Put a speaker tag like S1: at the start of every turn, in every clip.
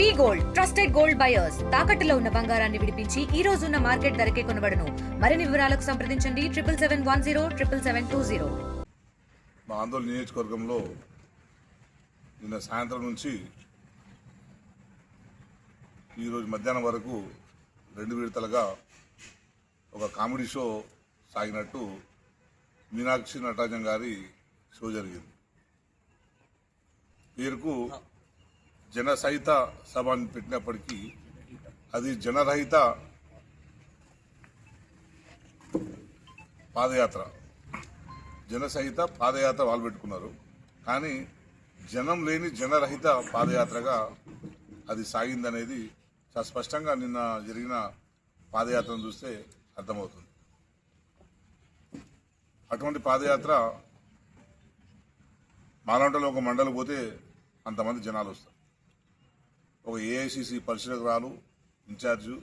S1: V gold trusted gold buyers. తాకట్టులో ఉన్న బంగారాన్ని విడిపించి ఈ రోజు ఉన్న మార్కెట్ ధరకే కొనబడను. మరిన్ని వివరాలకు సంప్రదించండి. Triple seven one zero triple seven two zero.
S2: మా ఆందోళన నియోజకవర్గంలో నిన్న సాయంత్రం నుంచి ఈరోజు మధ్యాహ్నం వరకు రెండు విడతలుగా ఒక కామెడీ షో సాగినట్టు మీనాక్షి నటరాజన్ గారి షో జరిగింది. పేరుకు జనసహిత సభ అని పెట్టినప్పటికీ అది జనరహిత పాదయాత్ర. జనసహిత పాదయాత్ర వాళ్ళు పెట్టుకున్నారు. కానీ జనం లేని జనరహిత పాదయాత్రగా అది సాగిందనేది చాలా స్పష్టంగా నిన్న జరిగిన పాదయాత్రను చూస్తే అర్థమవుతుంది. అటువంటి పాదయాత్ర మానవంటలో ఒక మండలి పోతే అంతమంది జనాలు వస్తారు. ఒక ఏఐసిసి పరిశీలకురాలు ఇన్ఛార్జు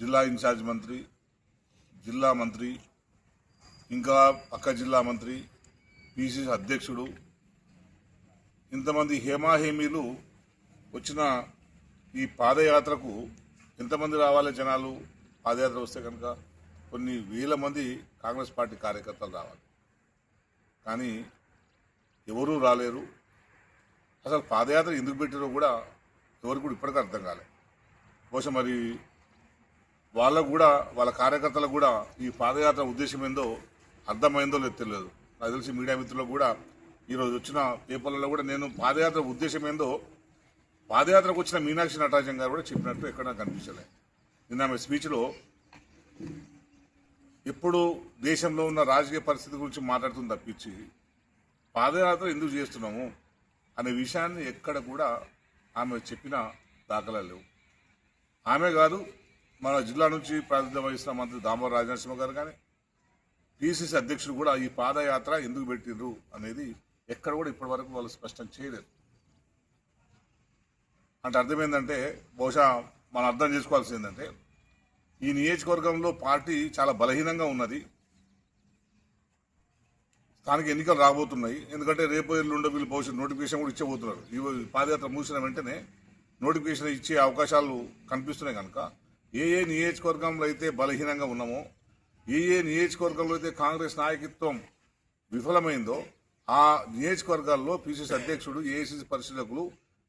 S2: జిల్లా ఇన్ఛార్జ్ మంత్రి జిల్లా మంత్రి ఇంకా పక్క జిల్లా మంత్రి పిసిసి అధ్యక్షుడు ఇంతమంది హేమాహేమీలు వచ్చిన ఈ పాదయాత్రకు ఎంతమంది రావాలి జనాలు? పాదయాత్ర వస్తే కనుక కొన్ని వేల మంది కాంగ్రెస్ పార్టీ కార్యకర్తలు రావాలి. కానీ ఎవరూ రాలేరు. అసలు పాదయాత్ర ఎందుకు పెట్టారో కూడా ఎవరు కూడా ఇప్పటికీ అర్థం కాలే. బహుశా మరి వాళ్ళకు కూడా వాళ్ళ కార్యకర్తలకు కూడా ఈ పాదయాత్ర ఉద్దేశం ఏందో అర్థమైందో లేదు తెలియదు. నాకు తెలిసి మీడియా మిత్రులకు కూడా ఈరోజు వచ్చిన పేపర్లలో కూడా నేను పాదయాత్ర ఉద్దేశం ఏందో పాదయాత్రకు వచ్చిన మీనాక్షి నటరాజన్ గారు కూడా చెప్పినట్టు ఎక్కడ నాకు కనిపించలే నిన్న ఆమె స్పీచ్లో ఎప్పుడు దేశంలో ఉన్న రాజకీయ పరిస్థితి గురించి మాట్లాడుతుంది తప్పించి పాదయాత్ర ఎందుకు చేస్తున్నాము? అనే విషయాన్ని ఎక్కడ కూడా ఆమె చెప్పిన దాఖలాలు లేవు. ఆమె కాదు మన జిల్లా నుంచి ప్రాతినిధ్యం వహిస్తున్న మంత్రి దామోదర రాజనరసింహ గారు కానీ పిసిసి అధ్యక్షుడు కూడా ఈ పాదయాత్ర ఎందుకు పెట్టిండ్రు అనేది ఎక్కడ కూడా ఇప్పటి వరకు వాళ్ళు స్పష్టం చేయలేదు. అంటే అర్థమైందంటే బహుశా మనం అర్థం చేసుకోవాల్సింది ఏంటంటే ఈ నియోజకవర్గంలో పార్టీ చాలా బలహీనంగా ఉన్నది. స్థానిక ఎన్నికలు రాబోతున్నాయి. ఎందుకంటే రేపు ఎల్లుండో వీళ్ళు భవిష్యత్ నోటిఫికేషన్ కూడా ఇచ్చేబోతున్నారు. ఈ పాదయాత్ర ముగిసిన వెంటనే నోటిఫికేషన్ ఇచ్చే అవకాశాలు కనిపిస్తున్నాయి కనుక ఏ ఏ నియోజకవర్గంలో అయితే బలహీనంగా ఉన్నామో ఏ ఏ నియోజకవర్గంలో అయితే కాంగ్రెస్ నాయకత్వం విఫలమైందో ఆ నియోజకవర్గాల్లో పిసిసి అధ్యక్షుడు ఏఐసిసి పరిశీలకులు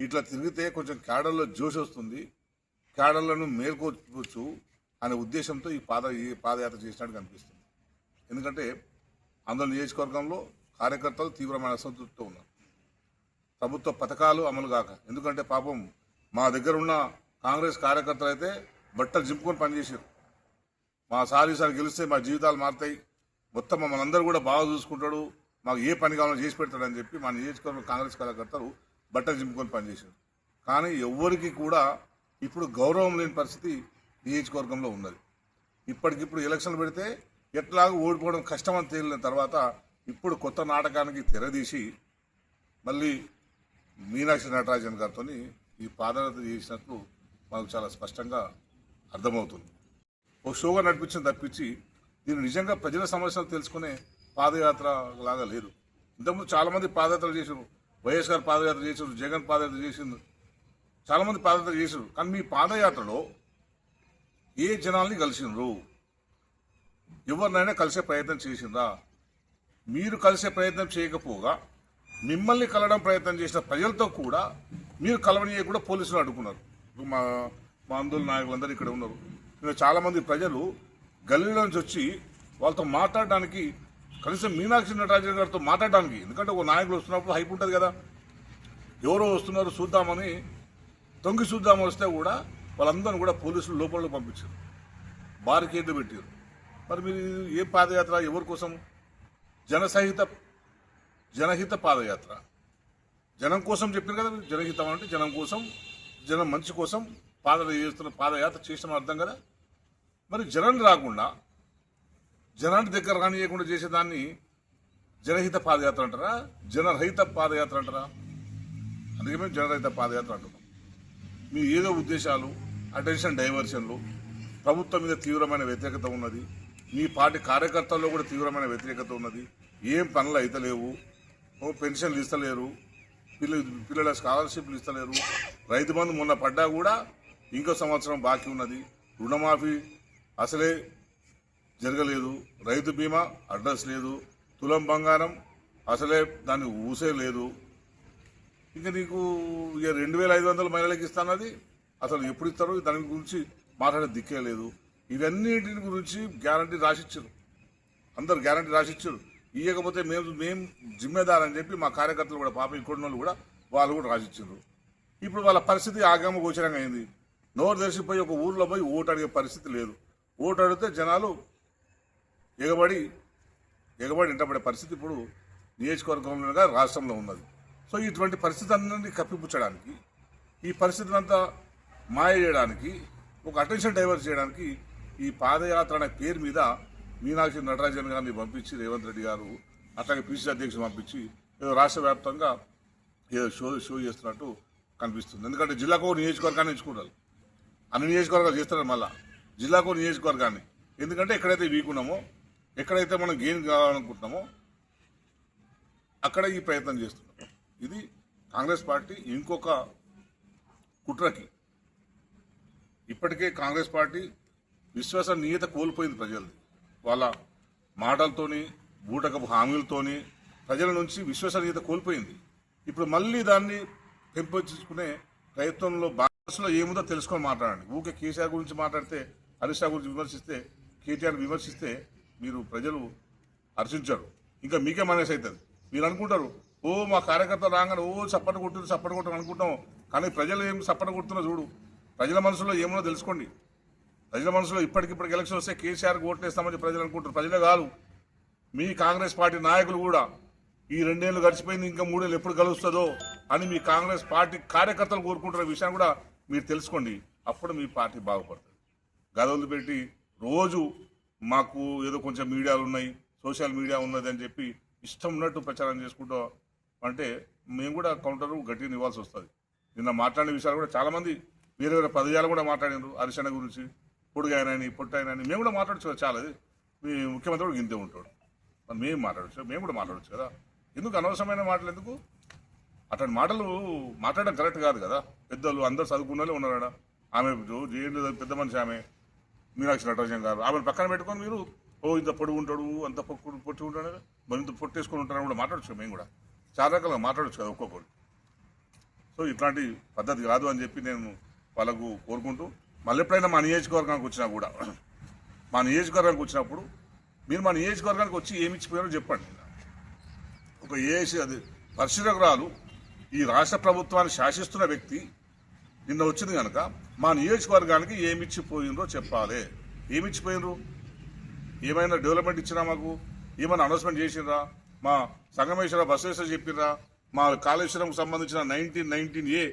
S2: ఇట్లా తిరిగితే కొంచెం క్యాడర్లో జోష్ వస్తుంది. క్యాడర్లను మేల్కొచ్చు అనే ఉద్దేశంతో ఈ పాద ఈ పాదయాత్ర చేసినట్టు కనిపిస్తుంది. ఎందుకంటే అందులో నియోజకవర్గంలో కార్యకర్తలు తీవ్రమైన అసంతృప్తితో ఉన్నారు. ప్రభుత్వ పథకాలు అమలు కాక. ఎందుకంటే పాపం మా దగ్గర ఉన్న కాంగ్రెస్ కార్యకర్తలు అయితే బట్టలు జింపుకొని పనిచేసారు మా సార్ ఈసారి గెలిస్తే మా జీవితాలు మారుతాయి. మొత్తం మమ్మల్ని అందరూ కూడా బాగా చూసుకుంటాడు. మాకు ఏ పని కావాలో చేసి పెడతాడని చెప్పి మా నియోజకవర్గం కాంగ్రెస్ కార్యకర్తలు బట్టలు జింపుకొని పనిచేశారు కానీ ఎవ్వరికి కూడా ఇప్పుడు గౌరవం లేని పరిస్థితి నియోజకవర్గంలో ఉన్నది. ఇప్పటికిప్పుడు ఎలక్షన్లు పెడితే ఎట్లాగో ఓడిపోవడం కష్టమని తేలిన తర్వాత ఇప్పుడు కొత్త నాటకానికి తెరదీసి మళ్ళీ మీనాక్షి నటరాజన్ గారితో ఈ పాదయాత్ర చేసినట్లు మాకు చాలా స్పష్టంగా అర్థమవుతుంది. ఒక షోగా నడిపించిన తప్పించి దీన్ని నిజంగా ప్రజల సమస్యలు తెలుసుకునే పాదయాత్ర లాగా లేదు. ఇంతకుముందు చాలామంది పాదయాత్రలు చేశారు. వైఎస్ గారు పాదయాత్ర చేశారు జగన్ పాదయాత్ర చేసింది చాలామంది పాదయాత్ర చేశారు. కానీ మీ పాదయాత్రలో ఏ జనాల్ని కలిసిండ్రు? ఎవరినైనా కలిసే ప్రయత్నం చేసిందా? మీరు కలిసే ప్రయత్నం చేయకపోగా మిమ్మల్ని కలవడం ప్రయత్నం చేసిన ప్రజలతో కూడా మీరు కలవనీయ కూడా పోలీసులు అడ్డుకున్నారు. మా మా ఆందోళన నాయకులందరూ ఇక్కడ ఉన్నారు. ఇంకా చాలామంది ప్రజలు గల్లీలో నుంచి వచ్చి వాళ్ళతో మాట్లాడడానికి కనీసం మీనాక్షి నటరాజన్ గారితో మాట్లాడడానికి ఎందుకంటే ఒక నాయకులు వస్తున్నప్పుడు హైప్ ఉంటుంది కదా. ఎవరో వస్తున్నారు చూద్దామని తొంగి చూద్దామని వస్తే కూడా వాళ్ళందరూ కూడా పోలీసులు లోపలికి పంపించారు. బారికేడ్లు పెట్టారు. మరి మీరు ఏ పాదయాత్ర? ఎవరి కోసం? జనసహిత జనహిత పాదయాత్ర. జనం కోసం చెప్పారు కదా జనహితం అంటే జనం కోసం జనం మంచి కోసం పాద చేస్తున్న పాదయాత్ర చేసిన అర్థం కదా? మరి జనం రాకుండా జనాన్ని దగ్గర రానియకుండా చేసేదాన్ని జనహిత పాదయాత్ర అంటారా? జనరహిత పాదయాత్ర అంటారా? అందుకే మేము జనరహిత పాదయాత్ర అంటున్నాం. మీ ఏదో ఉద్దేశాలు అటెన్షన్ డైవర్షన్లు ప్రభుత్వం మీద తీవ్రమైన వ్యతిరేకత ఉన్నది. మీ పార్టీ కార్యకర్తల్లో కూడా తీవ్రమైన వ్యతిరేకత ఉన్నది. ఏం పనులు అయితలేవు పెన్షన్లు ఇస్తలేరు. పిల్ల పిల్లల స్కాలర్షిప్లు ఇస్తలేరు. రైతు బంధు మొన్న పడ్డా కూడా ఇంకో సంవత్సరం బాకీ ఉన్నది. రుణమాఫీ అసలే జరగలేదు. రైతు బీమా అడ్రస్ లేదు. తులం బంగారం అసలే దాన్ని ఊసే లేదు. ఇంకా నీకు ఇక రెండు వేల ఐదు వందల మహిళలకు ఇస్తానది. అసలు ఎప్పుడు ఇస్తారు దాని గురించి మాట్లాడే దిక్కే లేదు. ఇవన్నింటిని గురించి గ్యారంటీ రాసిచ్చారు. అందరు గ్యారంటీ రాసిచ్చారు. ఇవ్వకపోతే మేము మేము జిమ్మేదార్ అని చెప్పి మా కార్యకర్తలు కూడా పాప ఇక్కడ వాళ్ళు కూడా వాళ్ళు కూడా రాసిచ్చారు. ఇప్పుడు వాళ్ళ పరిస్థితి ఆగమ గోచరంగా అయింది. నోరు తెరిచిపోయి ఒక ఊర్లో పోయి ఓటు అడిగే పరిస్థితి లేదు. ఓటు అడిగితే జనాలు ఎగబడి ఎగబడి ఇంటబడే పరిస్థితి ఇప్పుడు నియోజకవర్గంలోగా రాష్ట్రంలో ఉన్నది. సో ఇటువంటి పరిస్థితి అందరినీ కప్పిపుచ్చడానికి ఈ పరిస్థితిని అంతా మాయ చేయడానికి ఒక అటెన్షన్ డైవర్ట్ చేయడానికి ఈ పాదయాత్ర అనే పేరు మీద మీనాక్షి నటరాజన్ గారిని పంపించి రేవంత్ రెడ్డి గారు అట్లాగే పిసిసి అధ్యక్షుడు పంపించి ఏదో రాష్ట్ర వ్యాప్తంగా ఏదో షో షో చేస్తున్నట్టు కనిపిస్తుంది. ఎందుకంటే జిల్లాకు ఒక నియోజకవర్గాన్ని ఎంచుకుంటారు. అన్ని నియోజకవర్గాలు చేస్తారు మళ్ళా. జిల్లాకు నియోజకవర్గాన్ని. ఎందుకంటే ఎక్కడైతే వీక్ ఉన్నామో ఎక్కడైతే మనం గెయిన్ కావాలనుకుంటున్నామో అక్కడ ఈ ప్రయత్నం చేస్తున్నాం. ఇది కాంగ్రెస్ పార్టీ ఇంకొక కుట్రకి. ఇప్పటికే కాంగ్రెస్ పార్టీ విశ్వసనీయత కోల్పోయింది ప్రజలది. వాళ్ళ మాటలతోని బూటకపు హామీలతోని ప్రజల నుంచి విశ్వసనీయత కోల్పోయింది. ఇప్పుడు మళ్ళీ దాన్ని పెంపొందించుకునే ప్రయత్నంలో భారత్లో ఏముందో తెలుసుకొని మాట్లాడండి. ఊకే కేసీఆర్ గురించి మాట్లాడితే హరీష్ గురించి విమర్శిస్తే కేటీఆర్ విమర్శిస్తే మీరు ప్రజలు హర్షించారు ఇంకా మీకే మనసు అవుతుంది. మీరు అనుకుంటారు ఓ మా కార్యకర్త రాగానే ఓ చప్పట కొట్టు చప్పట కొట్టు అనుకుంటాం. కానీ ప్రజలు ఏం చప్పట కొడుతున్నా చూడు. ప్రజల మనసులో ఏమో తెలుసుకోండి. ప్రజల మనసులో ఇప్పటికిప్పటికి ఎలక్షన్ వస్తే కేసీఆర్కి ఓట్లేస్తామని ప్రజలు అనుకుంటారు. ప్రజలే కాదు. మీ కాంగ్రెస్ పార్టీ నాయకులు కూడా ఈ రెండేళ్ళు గడిచిపోయింది ఇంకా మూడేళ్ళు ఎప్పుడు కలుస్తుందో అని మీ కాంగ్రెస్ పార్టీ కార్యకర్తలు కోరుకుంటున్న విషయాన్ని కూడా మీరు తెలుసుకోండి. అప్పుడు మీ పార్టీ బాగుపడుతుంది. గదవలు పెట్టి రోజు మాకు ఏదో కొంచెం మీడియాలు ఉన్నాయి సోషల్ మీడియా ఉన్నది అని చెప్పి ఇష్టం ఉన్నట్టు ప్రచారం చేసుకుంటూ అంటే మేము కూడా కౌంటర్ గట్టిగా ఇవ్వాల్సి వస్తుంది. నిన్న మాట్లాడిన విషయాలు కూడా చాలామంది వేరే వేరే పదజాలు కూడా మాట్లాడినారు హరిశన గురించి. పొడుగాయనని పొట్టాయనని మేము కూడా మాట్లాడచ్చు కదా చాలా. మీ ముఖ్యమంత్రి కూడా గింతే ఉంటాడు. మరి మేము మాట్లాడచ్చు మేము కూడా మాట్లాడచ్చు కదా? ఎందుకు అనవసరమైన మాటలు ఎందుకు? అటువంటి మాటలు మాట్లాడడం కరెక్ట్ కాదు కదా? పెద్దలు అందరు చదువుకున్న వాళ్ళే ఉన్నారు ఆడ. ఆమె జైలు పెద్ద మనిషి ఆమె మీనాక్షి నటరాజన్ గారు. ఆమెను పక్కన పెట్టుకొని మీరు ఓ ఇంత పొడుగు ఉంటాడు అంత పొక్కు పొట్టి ఉంటాడు మరి ఇంత పొట్టేసుకొని ఉంటారని కూడా మాట్లాడచ్చు మేము కూడా. చాలా రకాలుగా మాట్లాడచ్చు కదా ఒక్కొక్కరు. సో ఇట్లాంటి పద్ధతి కాదు అని చెప్పి నేను వాళ్ళకు కోరుకుంటూ మళ్ళీ ఎప్పుడైనా మా నియోజకవర్గానికి వచ్చినా కూడా మా నియోజకవర్గానికి వచ్చినప్పుడు మీరు మా నియోజకవర్గానికి వచ్చి ఏమి ఇచ్చిపోయారో చెప్పండి. ఒక ఏసీ అది పరిశీలకురాలు ఈ రాష్ట్ర ప్రభుత్వాన్ని శాసిస్తున్న వ్యక్తి నిన్న వచ్చింది కనుక మా నియోజకవర్గానికి ఏమిచ్చిపోయిందో చెప్పాలి. ఏమిచ్చిపోయినరు ఏమైనా డెవలప్మెంట్ ఇచ్చినా మాకు? ఏమైనా అనౌన్స్మెంట్ చేసినరా మా సంగమేశ్వర బసవేశ్వర చెప్పినరా మా కాళేశ్వరంకి సంబంధించిన nineteen nineteen A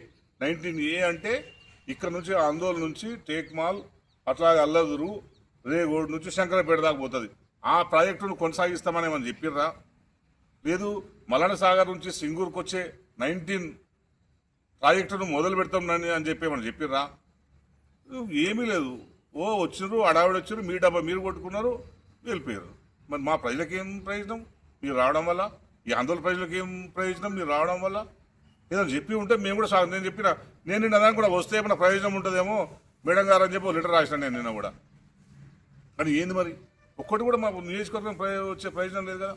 S2: nineteen A అంటే ఇక్కడ నుంచి ఆందోళన నుంచి టేక్మాల్ అట్లాగే అల్లదురు రేగోడ్ నుంచి శంకరపేట దాకా పోతుంది. ఆ ప్రాజెక్టును కొనసాగిస్తామని మనం చెప్పిర్రా? లేదు మలన సాగర్ నుంచి సింగూర్కి వచ్చే నైన్టీన్ ప్రాజెక్టును మొదలు పెడతాం అని చెప్పి మనం చెప్పిర్రా? ఏమీ లేదు. ఓ వచ్చిర్రు అడావిడ వచ్చారు మీ డబ్బా మీరు కొట్టుకున్నారు వెళ్ళిపోయారు. మరి మా ప్రజలకేం ప్రయోజనం? మీరు రావడం వల్ల? ఈ ఆందోళన ప్రజలకేం ఏం ప్రయోజనం? మీరు రావడం వల్ల? ఏదైనా చెప్పి ఉంటే మేము కూడా సాగు. నేను చెప్పిన నేను నిన్న దానికి కూడా వస్తే ఏమైనా ప్రయోజనం ఉంటుందేమో మేడం గారు అని చెప్పి లెటర్ రాసిన నేను నిన్న కూడా. కానీ ఏంది మరి? ఒక్కటి కూడా మా నియోజకవర్గం వచ్చే ప్రయోజనం లేదు కదా.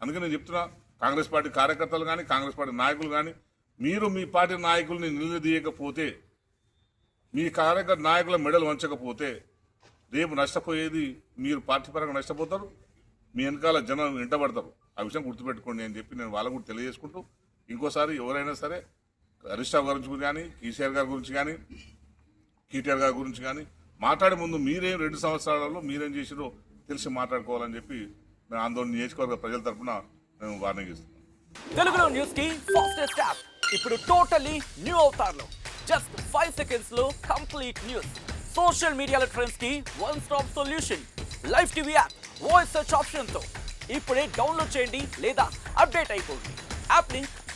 S2: అందుకే నేను చెప్తున్నా కాంగ్రెస్ పార్టీ కార్యకర్తలు కానీ కాంగ్రెస్ పార్టీ నాయకులు కానీ మీరు మీ పార్టీ నాయకుల్ని నిలదీయకపోతే మీ కార్యకర్త నాయకుల మెడలు వంచకపోతే రేపు నష్టపోయేది మీరు పార్టీ పరంగా నష్టపోతారు మీ వెనకాల జనం వెంటబడతారు ఆ విషయం గుర్తుపెట్టుకోండి అని చెప్పి నేను వాళ్ళకు కూడా తెలియజేసుకుంటూ ఇంకోసారి ఎవరైనా సరే హరీష్ రావు గారి గురించి కానీ కేసీఆర్ గారి గురించి కానీ కేటీఆర్ గారి గురించి కానీ మాట్లాడే ముందు మీరేం రెండు సంవత్సరాలలో మీరేం చేసిరో తెలిసి మాట్లాడుకోవాలని చెప్పి మేము ఆందోళన నియోజకవర్గ ప్రజల తరఫున మేము వార్నింగ్ ఇస్తున్నాం.
S3: తెలుగులో న్యూస్కి ఫాస్టెస్ట్ యాప్ ఇప్పుడు టోటలీ న్యూ అవతార్లో. జస్ట్ ఫైవ్ సెకండ్స్లో కంప్లీట్ న్యూస్ సోషల్ మీడియాలో ట్రెండ్స్కి one stop solution live TV app voice search ఆప్షన్తో. ఇప్పుడే డౌన్లోడ్ చేయండి లేదా అప్డేట్ అయిపోండి. App link